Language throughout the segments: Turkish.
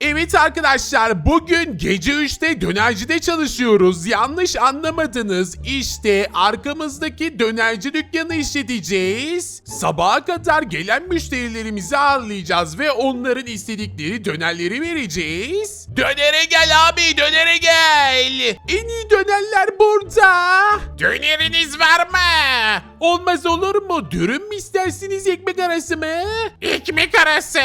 Evet arkadaşlar bugün gece 3'te dönercide çalışıyoruz. Yanlış anlamadınız. İşte arkamızdaki dönerci dükkanı işleteceğiz. Sabaha kadar gelen müşterilerimizi ağırlayacağız ve onların istedikleri dönerleri vereceğiz. Dönere gel abi dönere gel. En iyi dönerler burada. Döneriniz var mı? Olmaz olur mu? Dürüm mü istersiniz ekmek arası mı? Ekmek arası.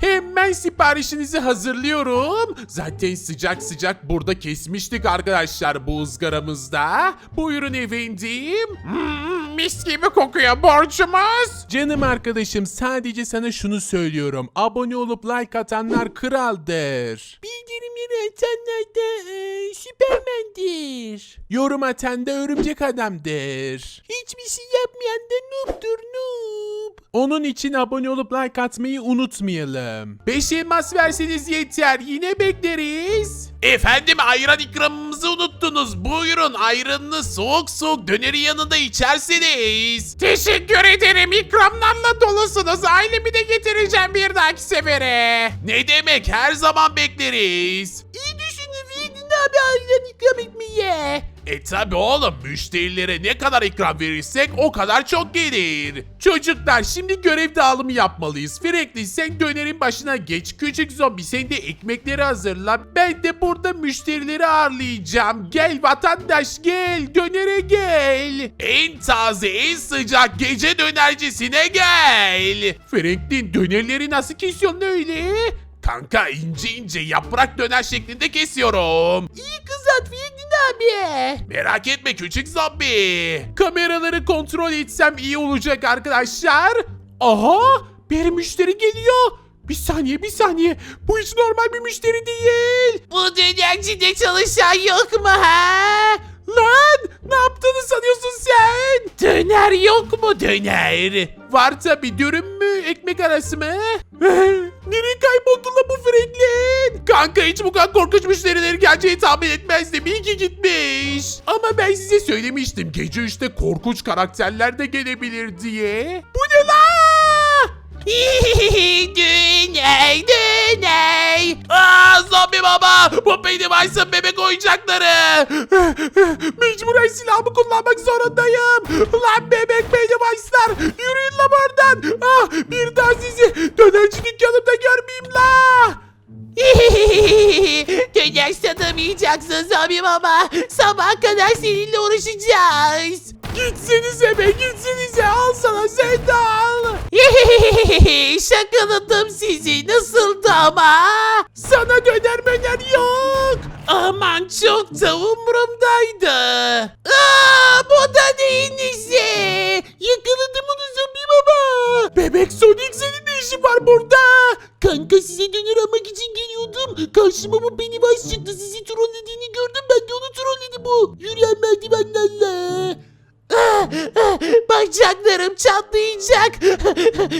Hemen siparişinizi hazırlıyorum. Zaten sıcak sıcak burada kesmiştik arkadaşlar bu ızgaramızda. Buyurun efendim. Hmm, mis gibi kokuyor borcumuz. Canım arkadaşım sadece sana şunu söylüyorum. Abone olup like atanlar kraldır. Bildirimleri atanlar da e, süpermendir. Yorum atan da örümcek adamdır. Hiçbir şey yapmayan da noob'dur noob. Onun için abone olup like atmayı unutmayalım. 5 elmas verseniz yeter yine bekleriz. Efendim ayran ikramımızı unuttunuz. Buyurun ayranını soğuk soğuk döneri yanında içersiniz. Teşekkür ederim ikramlarla dolusunuz. Ailemi de getireceğim bir dahaki sefere. Ne demek her zaman bekleriz. İyi düşünün abi ayran ikram etmeye. E tabi oğlum müşterilere ne kadar ikram verirsek o kadar çok gelir. Çocuklar şimdi görev dağılımı yapmalıyız. Frenkli sen dönerin başına geç. Küçük zombi sen de ekmekleri hazırla. Ben de burada müşterileri ağırlayacağım. Gel vatandaş gel dönere gel. En taze en sıcak gece dönercisine gel. Franklin dönerleri nasıl kesiyorsun öyle? Kanka ince ince yaprak döner şeklinde kesiyorum. İyi kızart Fiyetin abi. Merak etme küçük zombi. Kameraları kontrol etsem iyi olacak arkadaşlar. Aha bir müşteri geliyor. Bir saniye bir saniye. Bu hiç normal bir müşteri değil. Bu dönercide çalışan yok mu ha? Lan ne yaptığını sanıyorsun sen? Döner yok mu döner? Var tabi dürüm mü ekmek arası mı? Nereye kayboldu la bu Franklin? Kanka hiç bu kadar korkunç müşterileri geleceği tahmin etmezdim. İyi ki gitmiş. Ama ben size söylemiştim gece 3'te korkunç karakterler de gelebilir diye. Bu ne la? zombi benim Ayşe bebek oyuncakları. Mecburen silahımı kullanmak zorundayım. Lan bebek benim Ayşe'lar. Yürüyün la buradan. Ah, bir daha sizi dönerci dükkanımda görmeyeyim la. Döner satamayacaksın zombi baba. Sabaha kadar seninle uğraşacağız. Gitsenize be gitsenize al sana sen de al. Şakaladım sizi nasıldı ama? Sana döner. Aman çok da umurumdaydı. Aa, bu da neyin nesi? Yakaladım onu zombi baba. Bebek Sonic senin ne işin var burada? Kanka size döner almak için geliyordum. Karşıma bu Pennywise çıktı. Sizi trollediğini gördüm. Ben de onu trolledim bu. Yürüyen merdivenlerle. Ah, ah, Bacaklarım çatlayacak.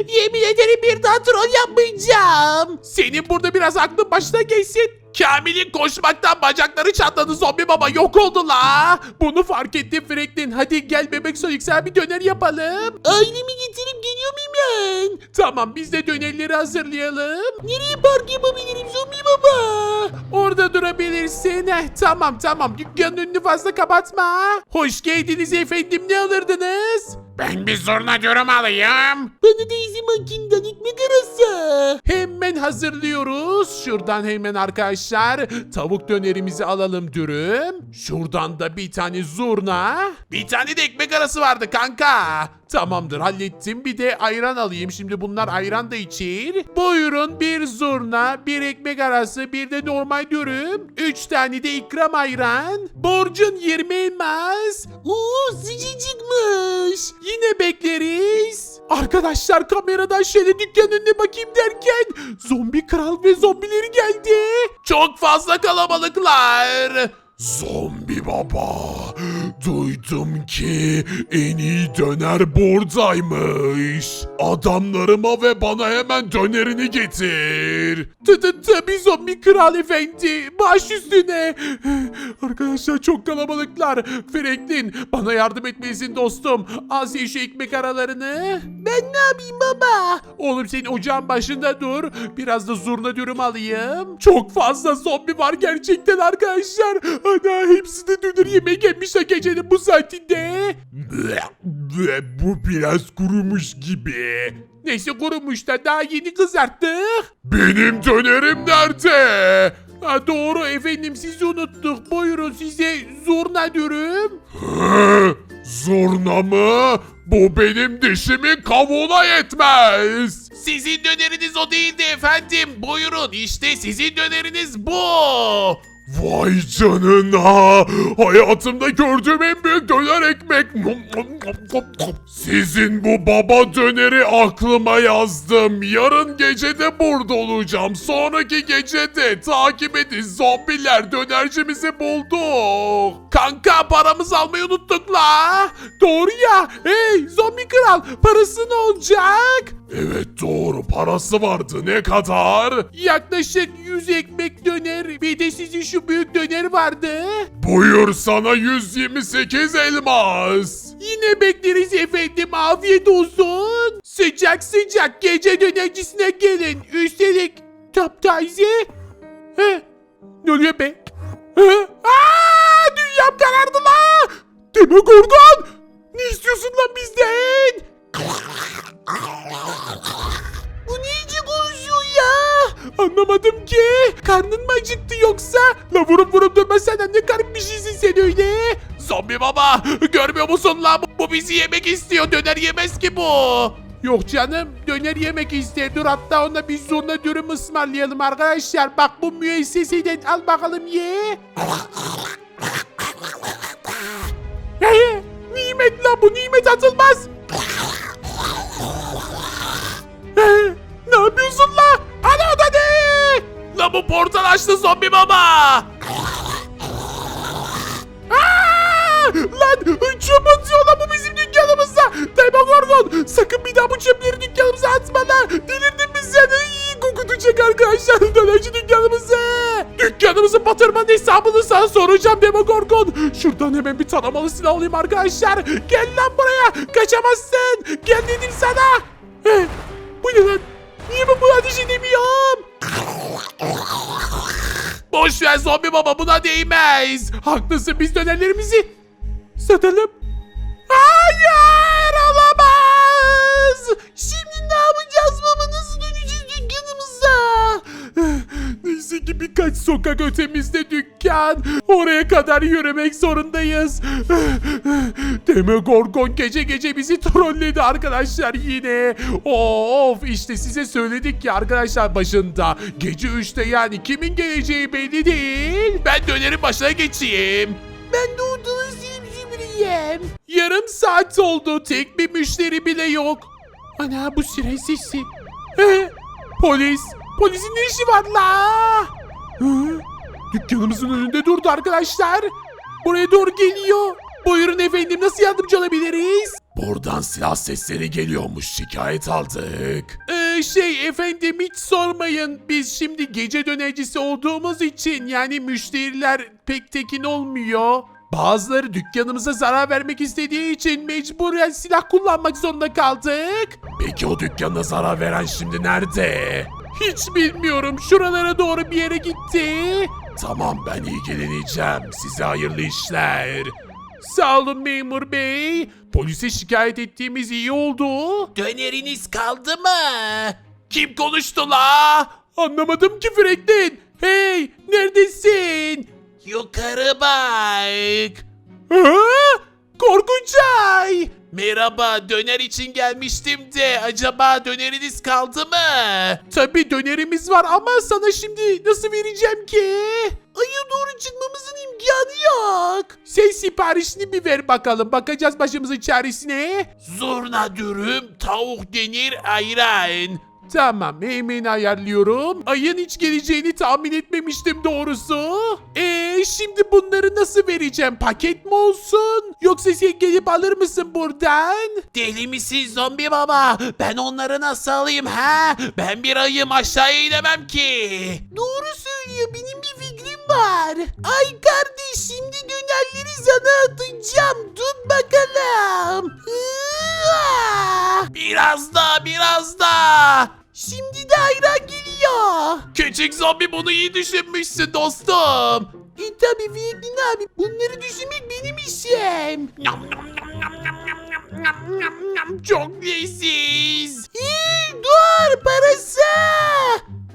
Yemin ederim bir daha troll yapmayacağım. Senin burada biraz aklın başına geçsin. Kamil'in koşmaktan bacakları çatladı zombi baba yok oldu la. Bunu fark etti Franklin. Hadi gel bebek Sonic sen bir döner yapalım. Ailemi getirip geliyor muyum ben? Tamam biz de dönerleri hazırlayalım. Nereye park yapabilirim zombi baba? Orada durabilirsin. Heh, tamam tamam dükkanın önünü fazla kapatma. Hoş geldiniz efendim ne alırdınız? Ben bir zurna dürüm alayım. Bana da izin makinden ekmek arası. Hemen hazırlıyoruz. Şuradan hemen arkadaşlar tavuk dönerimizi alalım dürüm. Şuradan da bir tane zurna. Bir tane de ekmek arası vardı kanka. Tamamdır hallettim. Bir de ayran alayım. Şimdi bunlar ayran da içir. Buyurun bir zurna, bir ekmek arası, bir de normal dürüm. Üç tane de ikram ayran. Borcun 20 elmas. Oo sıcacıkmış. Yine bekleriz. Arkadaşlar kameradan şöyle dükkanın önüne bakayım derken zombi kral ve zombileri geldi. Çok fazla kalabalıklar. Zombi baba, duydum ki en iyi döner buradaymış. Adamlarıma ve bana hemen dönerini getir. Tabii zombi kral efendi, baş üstüne. Arkadaşlar çok kalabalıklar. Franklin bana yardım etmelisin dostum. Az ye şu ekmek aralarını. Ben ne yapayım baba? Oğlum sen ocağın başında dur. Biraz da zurna dürüm alayım. Çok fazla zombi var gerçekten arkadaşlar. Ana hepsi de dünür yemek yemişler gecenin bu saatinde. Bu biraz kurumuş gibi. Neyse kurumuş da daha yeni kızarttık. Benim dönerim nerede? Ha, doğru efendim sizi unuttuk. Buyurun size zurna dürüm. Zurna mı? Bu benim dişimin kavuğuna yetmez. Sizin döneriniz o değildi efendim. Buyurun işte sizin döneriniz bu. Vay canına! Hayatımda gördüğüm en büyük döner ekmek. Sizin bu baba döneri aklıma yazdım. Yarın gece de burada olacağım. Sonraki gece de takip edin. Zombiler dönercimizi bulduk. Kanka paramızı almayı unuttuk la. Doğru ya. Hey zombi kral parası ne olacak? Evet doğru parası vardı ne kadar? Yaklaşık 100 ekmek döner bir de sizin şu büyük döner vardı. Buyur sana 128 elmas. Yine bekleriz efendim afiyet olsun. Sıcak sıcak gece dönercisine gelin. Üstelik taptaze. He? Ne oluyor be? He? Aa, dünyam karardı la. Demogorgon. Ne istiyorsun lan bizden? Bu niye konuşuyor ya? Anlamadım ki. Karnın mı acıktı yoksa? La vurup vurup durma senden ne garip bir şeysin sen öyle. Zombi baba görmüyor musun lan? Bu bizi yemek istiyor. Döner yemez ki bu. Yok canım döner yemek ister. Dur hatta ona bir zurna dürüm ısmarlayalım arkadaşlar. Bak bu müesseseden al bakalım ye. Nimet la bu nimet atılmaz. Portal açtı zombi baba. Lan çöp atıyor lan bu bizim dükkanımıza. Demogorgon sakın bir daha bu çöpleri dükkanımıza atma lan. Delirdin mi sen? İyi kokutacak arkadaşlar dönerci dükkanımızı. Dükkanımızı batırmanın hesabını sana soracağım Demogorgon. Şuradan hemen bir taramalı silah alayım arkadaşlar. Gel lan buraya. Kaçamazsın. Gel dedim sana. Ver zombi baba buna değmez. Haklısın biz dönerlerimizi satalım. Hayır birkaç sokak ötemizde dükkan. Oraya kadar yürümek zorundayız. Demogorgon gece gece bizi trolledi arkadaşlar yine. Of işte size söyledik ki arkadaşlar başında. Gece 3'te yani kimin geleceği belli değil. Ben dönerin başına geçeyim. Ben de süpüreyim. Yarım saat oldu. Tek bir müşteri bile yok. Ana bu siren sesi. Polis. Polisin ne işi var la? Hı? Dükkanımızın önünde durdu arkadaşlar. Buraya doğru geliyor. Buyurun efendim nasıl yardımcı olabiliriz? Buradan silah sesleri geliyormuş şikayet aldık. Ee, şey efendim hiç sormayın. Biz şimdi gece dönercisi olduğumuz için yani müşteriler pek tekin olmuyor. Bazıları dükkanımıza zarar vermek istediği için mecburen silah kullanmak zorunda kaldık. Peki o dükkana zarar veren şimdi nerede? Hiç bilmiyorum. Şuralara doğru bir yere gitti. Tamam ben ilgileneceğim. Size hayırlı işler. Sağ olun memur bey. Polise şikayet ettiğimiz iyi oldu. Döneriniz kaldı mı? Kim konuştu la? Anlamadım ki Franklin. Hey neredesin? Yukarı bak. Ha? Korkunç ay. Merhaba döner için gelmiştim de acaba döneriniz kaldı mı? Tabii dönerimiz var ama sana şimdi nasıl vereceğim ki? Aya doğru çıkmamızın imkanı yok. Sen siparişini bir ver bakalım. Bakacağız başımızın çaresine. Zurna dürüm, tavuk denir, ayran. Tamam hemen ayarlıyorum. Ayın hiç geleceğini tahmin etmemiştim doğrusu. Eee şimdi bunları nasıl vereceğim? Paket mi olsun? Yoksa sen gelip alır mısın buradan? Deli misin zombi baba? Ben onları nasıl alayım ha? Ben bir ayım aşağıya inemem ki. Doğru söylüyor benim bir fikrim var. Ay kardeş şimdi dönerleri sana atacağım. Tut bakalım. Hıa! Biraz daha biraz daha. Şimdi de ayran geliyor. Küçük zombi bunu iyi düşünmüşsün dostum. E tabi Fiyatin abi bunları düşünmek benim işim. Nyam, nyam, nyam, nyam, nyam, nyam, nyam, nyam, nyam. Çok leziz. İyi dur parası.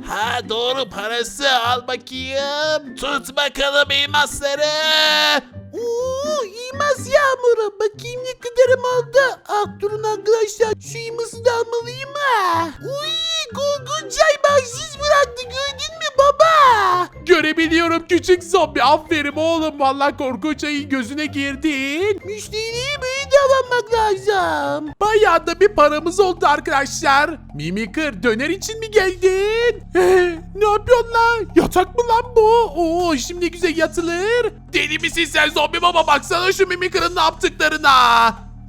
Ha doğru parası al bakayım. Tut bakalım elmasları. Oo imas yağmuru. Bakayım ne kadarım oldu. Ah durun arkadaşlar şu iması da almalıyım ha. Uy Google çay bahşiş bıraktı gördün mü baba? Görebiliyorum küçük zombi. Aferin oğlum. Vallahi korkunç ayın gözüne girdin. Müşteriyi davranmak lazım. Bayağı da bir paramız oldu arkadaşlar. Mimikır döner için mi geldin? Ne yapıyorsun lan? Yatak mı lan bu? Oo şimdi güzel yatılır. Deli misin sen zombi baba baksana şu mimikırın ne yaptıklarına.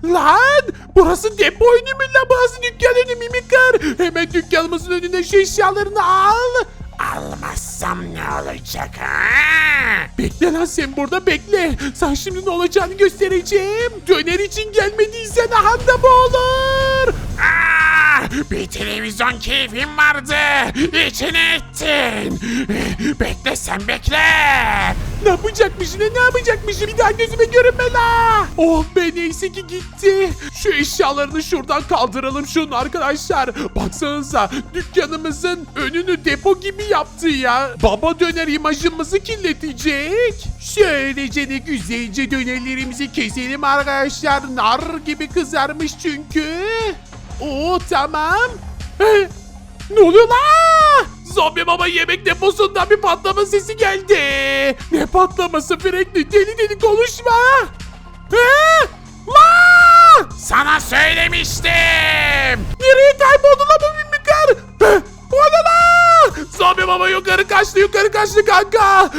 Lan burası depo önü mü lan? Burası dükkan önü Mimikır. Hemen dükkanımızın önüne şu eşyalarını al. Almazsam ne olacak ha? Bekle lan sen burada bekle. Sen şimdi ne olacağını göstereceğim. Döner için gelmediysen ahanda bu olur. Aa, bir televizyon keyfim vardı. İçine ettin. Bekle sen bekle. Ne yapacakmış ne ne yapacakmış bir daha gözüme görünme la. Oh be neyse ki gitti. Şu eşyalarını şuradan kaldıralım şunu arkadaşlar. Baksanıza dükkanımızın önünü depo gibi yaptı ya. Baba döner imajımızı kirletecek. Şöylece ne güzelce dönerlerimizi keselim arkadaşlar. Nar gibi kızarmış çünkü. Oo tamam. Ne oluyor la? Zombi baba yemek deposundan bir patlama sesi geldi. Ne patlaması Franklin deli deli konuşma. La! Sana söylemiştim. Nereye kayboldu la bu mimikler? He? O ne la? Zombi baba yukarı kaçtı yukarı kaçtı Kanka.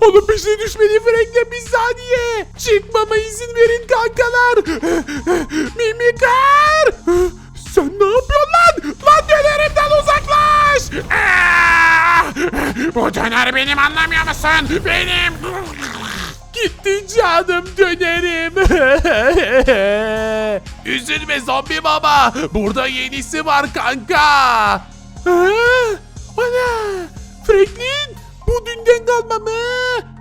Onun peşine düşmedi Franklin bir saniye. Çıkmama izin verin kankalar. Mimikler. Sen ne yapıyorsun lan? Lan dönerimden uzaklaş. Aa! Bu döner benim anlamıyor musun? Benim. Gitti canım dönerim. Üzülme zombi baba. Burada yenisi var kanka. Ana! Franklin! Bu dünden kalma mı?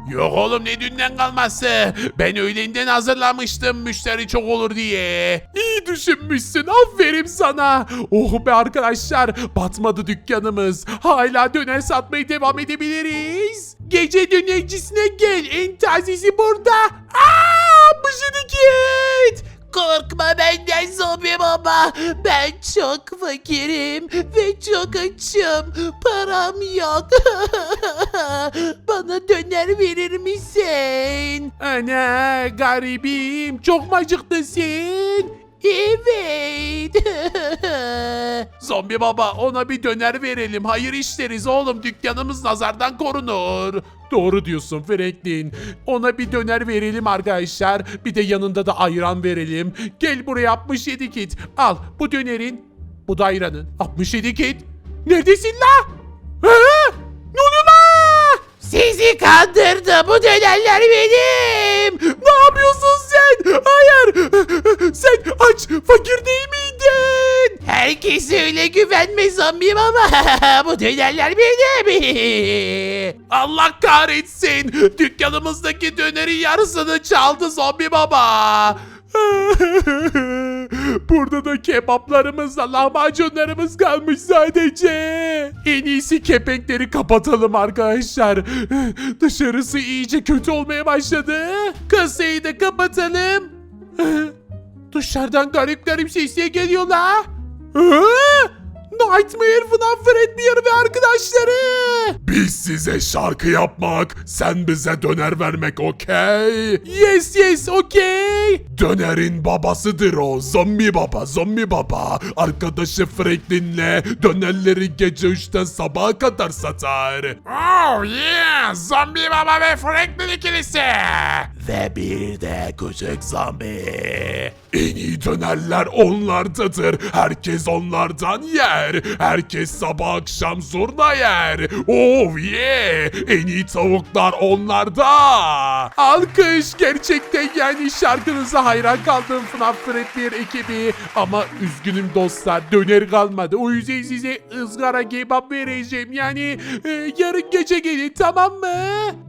Yok oğlum ne dünden kalması. Ben öğlenden hazırlamıştım müşteri çok olur diye. İyi düşünmüşsün. Aferin sana. Oh be arkadaşlar. Batmadı dükkanımız. Hala döner satmaya devam edebiliriz. Gece dönercisine gel. En tazesi burada. Aa! Bıжıdıket! Korkma benden zombi baba. Ben çok fakirim ve çok açım. Param yok. Bana döner verir misin? Ana garibim. Çok mu acıktın sen? Evet. Zombi baba ona bir döner verelim. Hayır işleriz oğlum dükkanımız nazardan korunur. Doğru diyorsun Franklin. Ona bir döner verelim arkadaşlar. Bir de yanında da ayran verelim. Gel buraya 67 kit. Al bu dönerin. Bu da ayranın. 67 kit. Neredesin la? Ha? Ne oluyor la? Sizi kandırdı. Bu dönerler benim. Ne yapıyorsun sen? Hayır. Sen aç fakir değil miydin? Herkese öyle güvenme zombi baba. Bu dönerler benim. Allah kahretsin. Dükkanımızdaki dönerin yarısını çaldı zombi baba. Burada da kebaplarımızla lahmacunlarımız kalmış sadece. En iyisi kepenkleri kapatalım arkadaşlar. Dışarısı iyice kötü olmaya başladı. Kasayı da kapatalım. Dışarıdan garip garip sesler geliyor la. Nightmare, FNAF, Fredbear ve arkadaşları. Biz size şarkı yapmak, sen bize döner vermek okey? Yes yes okey. Dönerin babasıdır o, zombi baba, zombi baba. Arkadaşı Franklin'le dönerleri gece 3'ten sabaha kadar satar. Oh yeah! Zombi baba ve Franklin ikilisi. Ve bir de küçük zombi. En iyi dönerler onlardadır. Herkes onlardan yer. Herkes sabah akşam zurna yer. Oh yeah! En iyi tavuklar onlarda. Alkış gerçekten yani şarkınıza hayran kaldım FNAF Fred 1 ekibi. Ama üzgünüm dostlar döner kalmadı. O yüzden size ızgara kebap vereceğim. Yani e, yarın gece gelin tamam mı?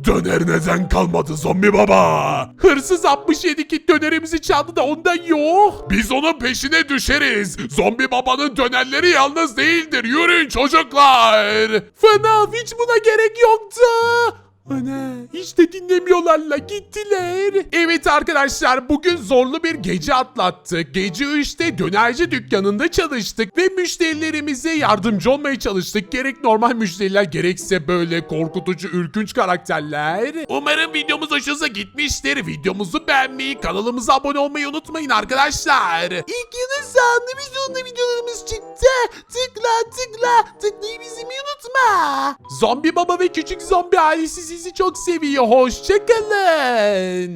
Döner neden kalmadı zombi baba? Hırsız 67 kit dönerimizi çaldı da ondan yok. Biz onun peşine düşeriz. Zombi babanın dönerleri yalnız değildir. Yürüyün çocuklar. FNAF hiç buna gerek yoktu. Ana hiç de dinlemiyorlar la gittiler. Evet arkadaşlar bugün zorlu bir gece atlattık. Gece 3'te dönerci dükkanında çalıştık ve müşterilerimize yardımcı olmaya çalıştık. Gerek normal müşteriler gerekse böyle korkutucu ürkünç karakterler. Umarım videomuz hoşunuza gitmiştir. Videomuzu beğenmeyi, kanalımıza abone olmayı unutmayın arkadaşlar. İlk yılın bir sonunda videolarımız çıktı. Tıkla tıkla tıklayıp izlemeyi unutma. Zombi baba ve küçük zombi ailesi sizi çok seviyor. Hoşçakalın.